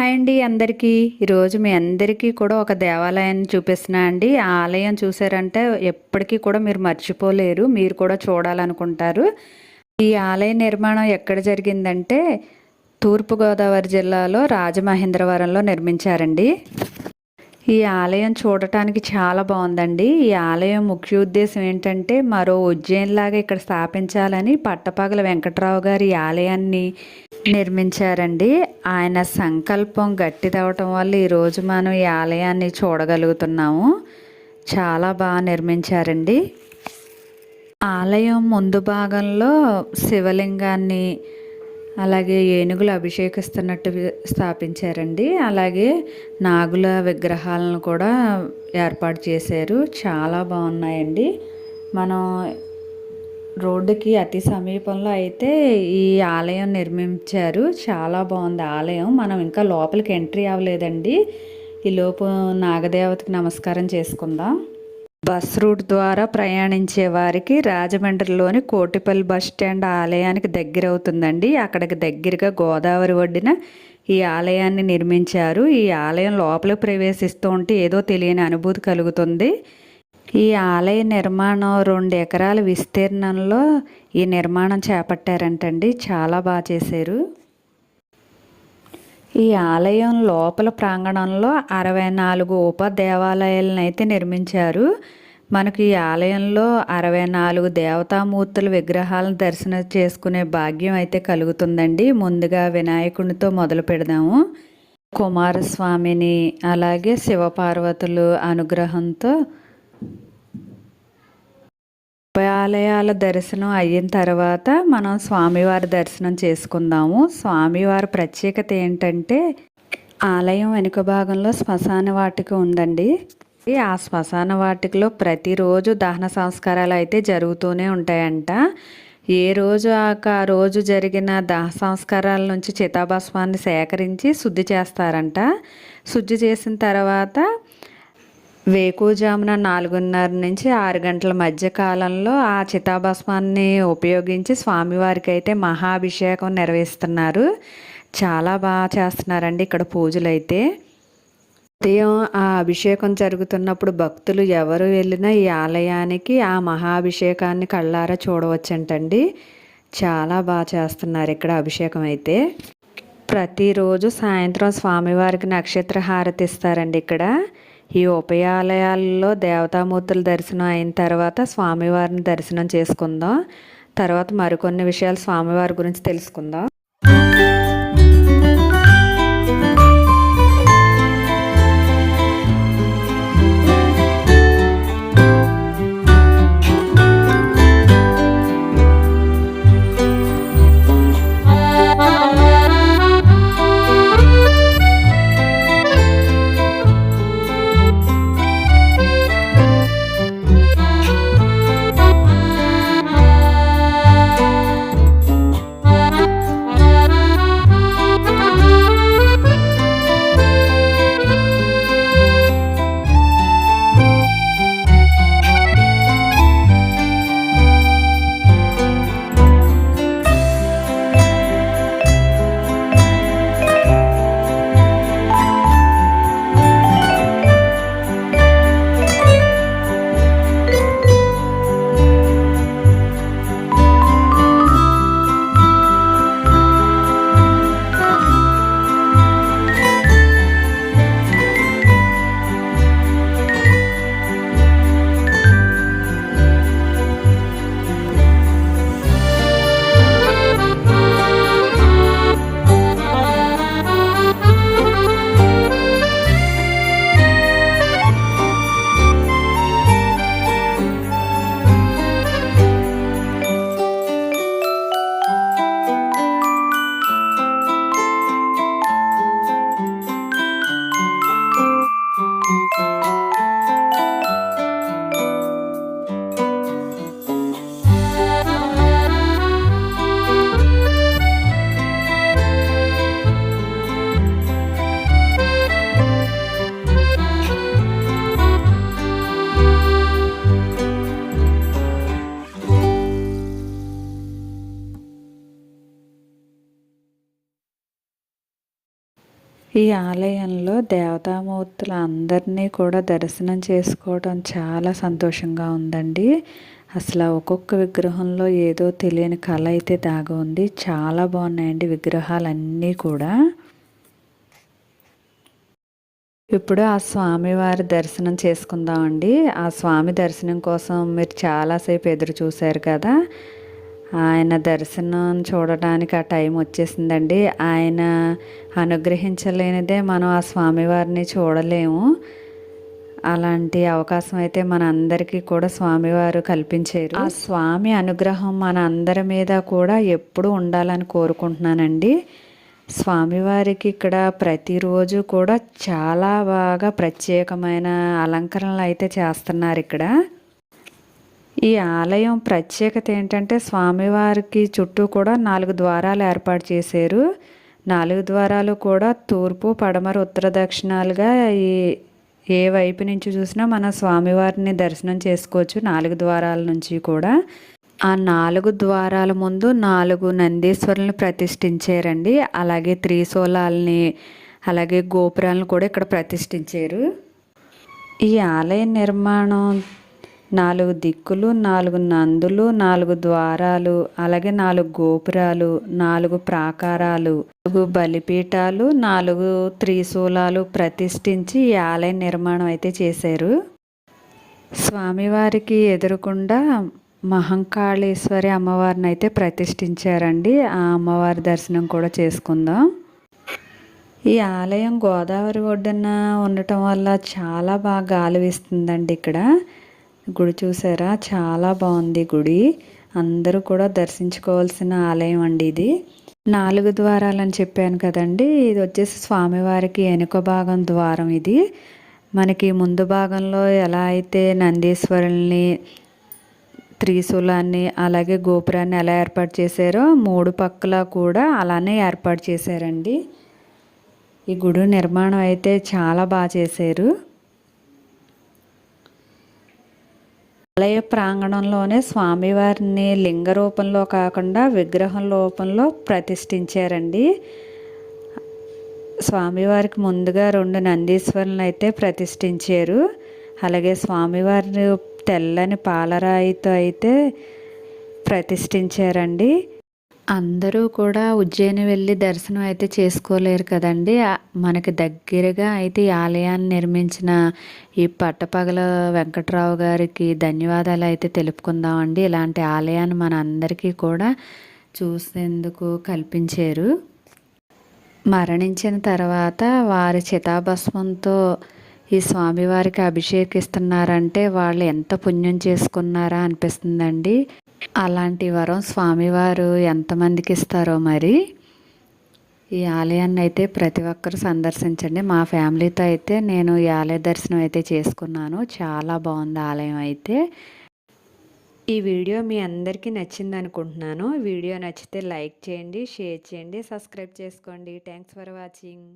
Hi అండి అందరికీ. ఈరోజు మీ అందరికీ కూడా ఒక దేవాలయాన్ని చూపిస్తున్నా అండి. ఆ ఆలయం చూసారంటే ఎప్పటికీ కూడా మీరు మర్చిపోలేరు. మీరు కూడా చూడాలనుకుంటారు. ఈ ఆలయ నిర్మాణం ఎక్కడ జరిగిందంటే తూర్పుగోదావరి జిల్లాలో రాజమహేంద్రవరంలో నిర్మించారండి. ఈ ఆలయం చూడటానికి చాలా బాగుందండి. ఈ ఆలయం ముఖ్య ఉద్దేశం ఏంటంటే మరో ఉజ్జయిన్లాగా ఇక్కడ స్థాపించాలని పట్టపగల వెంకట్రావు గారి ఈ ఆలయాన్ని నిర్మించారండి. ఆయన సంకల్పం గట్టిదవటం వల్ల ఈరోజు మనం ఈ ఆలయాన్ని చూడగలుగుతున్నాము. చాలా బాగా నిర్మించారండి. ఆలయం ముందు భాగంలో శివలింగాన్ని అలాగే ఏనుగులు అభిషేకిస్తున్నట్టు స్థాపించారండి. అలాగే నాగుల విగ్రహాలను కూడా ఏర్పాటు చేశారు. చాలా బాగున్నాయండి. మనం రోడ్డుకి అతి సమీపంలో అయితే ఈ ఆలయం నిర్మించారు. చాలా బాగుంది ఆలయం. మనం ఇంకా లోపలికి ఎంట్రీ అవ్వలేదండి. ఈ లోపు నాగదేవతకి నమస్కారం చేసుకుందాం. బస్ రూట్ ద్వారా ప్రయాణించే వారికి రాజమండ్రిలోని కోటిపల్లి బస్ స్టాండ్ ఆలయానికి దగ్గర అవుతుందండి. అక్కడికి దగ్గరగా గోదావరి ఒడ్డిన ఈ ఆలయాన్ని నిర్మించారు. ఈ ఆలయం లోపలికి ప్రవేశిస్తూ ఉంటే ఏదో తెలియని అనుభూతి కలుగుతుంది. ఈ ఆలయ నిర్మాణం రెండు ఎకరాల విస్తీర్ణంలో ఈ నిర్మాణం చేపట్టారంటండి. చాలా బాగా చేశారు. ఈ ఆలయం లోపల ప్రాంగణంలో అరవై నాలుగు ఉప దేవాలయాలను అయితే నిర్మించారు. మనకు ఈ ఆలయంలో అరవై నాలుగు దేవతామూర్తుల విగ్రహాలను దర్శనం చేసుకునే భాగ్యం అయితే కలుగుతుందండి. ముందుగా వినాయకునితో మొదలు పెడదాము. కుమారస్వామిని అలాగే శివపార్వతులు అనుగ్రహంతో ఆలయాల దర్శనం అయిన తర్వాత మనం స్వామివారి దర్శనం చేసుకుందాము. స్వామివారి ప్రత్యేకత ఏంటంటే ఆలయం వెనుక భాగంలో శ్మశాన వాటిక ఉందండి. ఆ శ్మశాన వాటికలో ప్రతిరోజు దహన సంస్కారాలు అయితే జరుగుతూనే ఉంటాయంట. ఏ రోజు ఆ రోజు జరిగిన దహ సంస్కారాల నుంచి చితాభస్మాన్ని సేకరించి శుద్ధి చేస్తారంట. శుద్ధి చేసిన తర్వాత వేకుజామున నాలుగున్నర నుంచి ఆరు గంటల మధ్య కాలంలో ఆ చితాభస్మాన్ని ఉపయోగించి స్వామివారికి అయితే మహాభిషేకం నిర్వహిస్తున్నారు చాలా బాగా చేస్తున్నారండి ఇక్కడ పూజలు అయితే ఉదయం ఆ అభిషేకం జరుగుతున్నప్పుడు భక్తులు ఎవరు వెళ్ళినా ఈ ఆలయానికి ఆ మహాభిషేకాన్ని కళ్ళారా చూడవచ్చంటండి. చాలా బాగా చేస్తున్నారు ఇక్కడ అభిషేకం అయితే. ప్రతిరోజు సాయంత్రం స్వామివారికి నక్షత్ర హారతి ఇస్తారండి ఇక్కడ. ఈ ఉపాయాలయాల్లో దేవతామూర్తుల దర్శనం అయిన తర్వాత స్వామివారిని దర్శనం చేసుకుందాం. తర్వాత మరికొన్ని విషయాలు స్వామివారి గురించి తెలుసుకుందాం. ఈ ఆలయంలో దేవతామూర్తులు అందరినీ కూడా దర్శనం చేసుకోవడం చాలా సంతోషంగా ఉందండి. అసలు ఒక్కొక్క విగ్రహంలో ఏదో తెలియని కళ అయితే దాగి ఉంది. చాలా బాగున్నాయండి విగ్రహాలన్నీ కూడా. ఇప్పుడు ఆ స్వామివారి దర్శనం చేసుకుందామండి. ఆ స్వామి దర్శనం కోసం మీరు చాలాసేపు ఎదురు చూశారు కదా. ఆయన దర్శనం చూడడానికి ఆ టైం వచ్చేసిందండి. ఆయన అనుగ్రహించలేనిదే మనం ఆ స్వామివారిని చూడలేము. అలాంటి అవకాశం అయితే మన అందరికీ కూడా స్వామివారు కల్పించారు. ఆ స్వామి అనుగ్రహం మన అందరి మీద కూడా ఎప్పుడూ ఉండాలని కోరుకుంటున్నానండి. స్వామివారికి ఇక్కడ ప్రతిరోజు కూడా చాలా బాగా ప్రత్యేకమైన అలంకరణలు అయితే చేస్తున్నారు ఇక్కడ. ఈ ఆలయం ప్రత్యేకత ఏంటంటే స్వామివారికి చుట్టూ కూడా నాలుగు ద్వారాలు ఏర్పాటు చేశారు. నాలుగు ద్వారాలు కూడా తూర్పు పడమర ఉత్తర దక్షిణాలుగా ఈ ఏ వైపు నుంచి చూసినా మన స్వామివారిని దర్శనం చేసుకోవచ్చు నాలుగు ద్వారాల నుంచి కూడా. ఆ నాలుగు ద్వారాల ముందు నాలుగు నందీశ్వరులను ప్రతిష్ఠించారండి. అలాగే త్రిశూలాలని అలాగే గోపురాలను కూడా ఇక్కడ ప్రతిష్ఠించారు. ఈ ఆలయ నిర్మాణం నాలుగు దిక్కులు నాలుగు నందులు నాలుగు ద్వారాలు అలాగే నాలుగు గోపురాలు నాలుగు ప్రాకారాలు నాలుగు బలిపీఠాలు నాలుగు త్రిశూలాలు ప్రతిష్ఠించి ఈ ఆలయ నిర్మాణం అయితే చేశారు. స్వామివారికి ఎదురుకుండా మహంకాళేశ్వరి అమ్మవారిని అయితే ప్రతిష్ఠించారండి. ఆ అమ్మవారి దర్శనం కూడా చేసుకుందాం. ఈ ఆలయం గోదావరి ఒడ్డున ఉండటం వల్ల చాలా బాగా గాలి వీస్తుందండి ఇక్కడ. గుడి చూసారా? చాలా బాగుంది గుడి. అందరూ కూడా దర్శించుకోవాల్సిన ఆలయం అండి ఇది. నాలుగు ద్వారాలని చెప్పాను కదండి. ఇది వచ్చేసి స్వామివారికి వెనుక భాగం ద్వారం ఇది. మనకి ముందు భాగంలో ఎలా అయితే నందీశ్వరుల్ని త్రిశూలాన్ని అలాగే గోపురాన్ని ఎలా ఏర్పాటు చేశారో మూడు పక్కల కూడా అలానే ఏర్పాటు చేశారండి. ఈ గుడి నిర్మాణం అయితే చాలా బాగా చేశారు. ఆలయ ప్రాంగణంలోనే స్వామివారిని లింగ రూపంలో కాకుండా విగ్రహం రూపంలో ప్రతిష్ఠించారండి. స్వామివారికి ముందుగా రెండు నందీశ్వరులను అయితే ప్రతిష్ఠించారు. అలాగే స్వామివారిని తెల్లని పాలరాయితో అయితే ప్రతిష్ఠించారండి. అందరూ కూడా ఉజ్జయిని వెళ్ళి దర్శనం అయితే చేసుకోలేరు కదండి. మనకి దగ్గరగా అయితే ఈ ఆలయాన్ని నిర్మించిన ఈ పట్టపగల వెంకట్రావు గారికి ధన్యవాదాలు అయితే తెలుపుకుందామండి. ఇలాంటి ఆలయాన్ని మన అందరికీ కూడా చూసేందుకు కల్పించారు. మరణించిన తర్వాత వారి చితాభస్మంతో ఈ స్వామివారికి అభిషేకిస్తున్నారంటే వాళ్ళు ఎంత పుణ్యం చేసుకున్నారా అనిపిస్తుందండి. అలాంటి వరం స్వామివారు ఎంతమందికి ఇస్తారో మరి? ఈ ఆలయాన్ని అయితే ప్రతి ఒక్కరు సందర్శించండి. మా ఫ్యామిలీతో అయితే నేను ఈ ఆలయ దర్శనం అయితే చేసుకున్నాను. చాలా బాగుంది ఆలయం అయితే. ఈ వీడియో మీ అందరికీ నచ్చింది అనుకుంటున్నాను. వీడియో నచ్చితే లైక్ చేయండి షేర్ చేయండి సబ్స్క్రైబ్ చేసుకోండి. Thanks for watching.